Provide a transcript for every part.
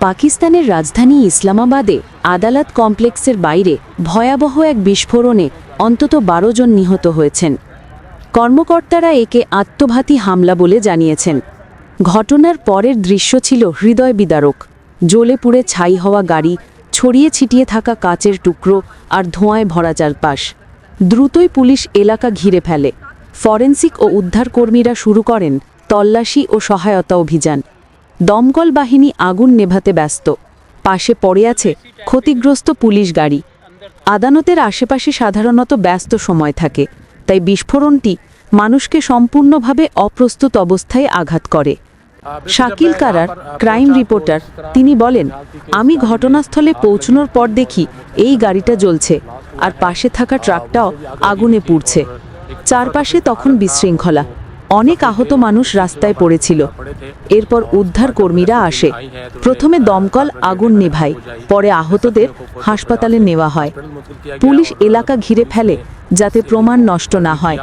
পাকিস্তানের রাজধানী ইসলামাবাদে আদালত কমপ্লেক্সের বাইরে ভয়াবহ এক বিস্ফোরণে অন্তত বারো জন নিহত হয়েছেন। কর্মকর্তারা একে আত্মঘাতী হামলা বলে জানিয়েছেন। ঘটনার পরের দৃশ্য ছিল হৃদয় বিদারক। জ্বলে পুড়ে ছাই হওয়া গাড়ি, ছড়িয়ে ছিটিয়ে থাকা কাচের টুকরো আর ধোঁয়ায় ভরা চারপাশ। দ্রুতই পুলিশ এলাকা ঘিরে ফেলে। ফরেন্সিক ও উদ্ধারকর্মীরা শুরু করেন তল্লাশি ও সহায়তা অভিযান। দমকল বাহিনী আগুন নেভাতে ব্যস্ত। পাশে পড়ে আছে ক্ষতিগ্রস্ত পুলিশ গাড়ি। আদালতের আশেপাশে সাধারণত ব্যস্ত সময় থাকে, তাই বিস্ফোরণটি মানুষকে সম্পূর্ণভাবে অপ্রস্তুত অবস্থায় আঘাত করে। শাকিল কারার ক্রাইম রিপোর্টার তিনি বলেন, আমি ঘটনাস্থলে পৌঁছানোর পর দেখি এই গাড়িটা জ্বলছে আর পাশে থাকা ট্রাকটাও আগুনে পুড়ছে। চারপাশে তখন বিশৃঙ্খলা। অনেক আহত মানুষ রাস্তায় পড়েছিল। এরপর উদ্ধার কর্মীরা আসে। প্রথমে দমকল আগুন নেভায়, পরে আহতদের হাসপাতালে নেওয়া হয়। পুলিশ এলাকা ঘিরে ফেলে যাতে প্রমাণ নষ্ট না হয়।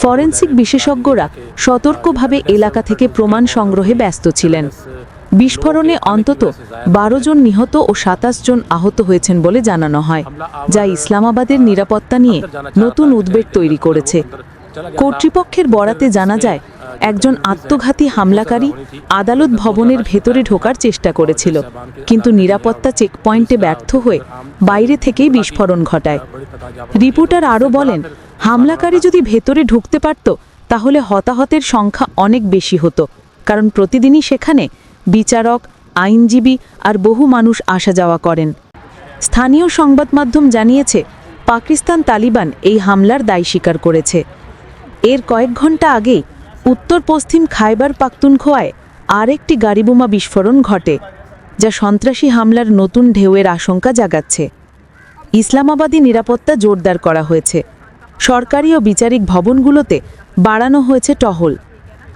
ফরেন্সিক বিশেষজ্ঞরা সতর্কভাবে এলাকা থেকে প্রমাণ সংগ্রহে ব্যস্ত ছিলেন। বিস্ফোরণে অন্তত বারো জন নিহত ও সাতাশ জন আহত হয়েছেন বলে জানানো হয়, যা ইসলামাবাদের নিরাপত্তা নিয়ে নতুন উদ্বেগ তৈরি করেছে। কর্তৃপক্ষের বরাতে জানা যায়, একজন আত্মঘাতী হামলাকারী আদালত ভবনের ভেতরে ঢোকার চেষ্টা করেছিল, কিন্তু নিরাপত্তা চেকপয়েন্টে ব্যর্থ হয়ে বাইরে থেকেই বিস্ফোরণ ঘটায়। রিপোর্টার আরও বলেন, হামলাকারী যদি ভেতরে ঢুকতে পারত, তাহলে হতাহতের সংখ্যা অনেক বেশি হতো, কারণ প্রতিদিনই সেখানে বিচারক, আইনজীবী আর বহু মানুষ আসা যাওয়া করেন। স্থানীয় সংবাদ মাধ্যম জানিয়েছে, পাকিস্তান তালিবান এই হামলার দায় স্বীকার করেছে। এর কয়েক ঘণ্টা আগে উত্তর পশ্চিম খাইবার পাখতুনখোয়ায় আরেকটি গাড়িবোমা বিস্ফোরণ ঘটে, যা সন্ত্রাসী হামলার নতুন ঢেউয়ের আশঙ্কা জাগাচ্ছে। ইসলামাবাদী নিরাপত্তা জোরদার করা হয়েছে। সরকারি ও বিচারিক ভবনগুলোতে বাড়ানো হয়েছে টহল।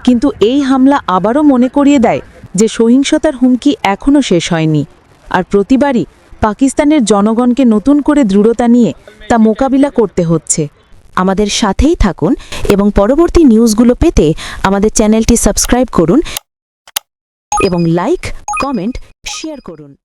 কিন্তু এই হামলা আবারও মনে করিয়ে দেয় যে সহিংসতার হুমকি এখনও শেষ হয়নি আর প্রতিবারই পাকিস্তানের জনগণকে নতুন করে দৃঢ়তা নিয়ে তা মোকাবিলা করতে হচ্ছে। আমাদের সাথেই থাকুন এবং পরবর্তী নিউজগুলো পেতে আমাদের চ্যানেলটি সাবস্ক্রাইব করুন এবং লাইক কমেন্ট শেয়ার করুন।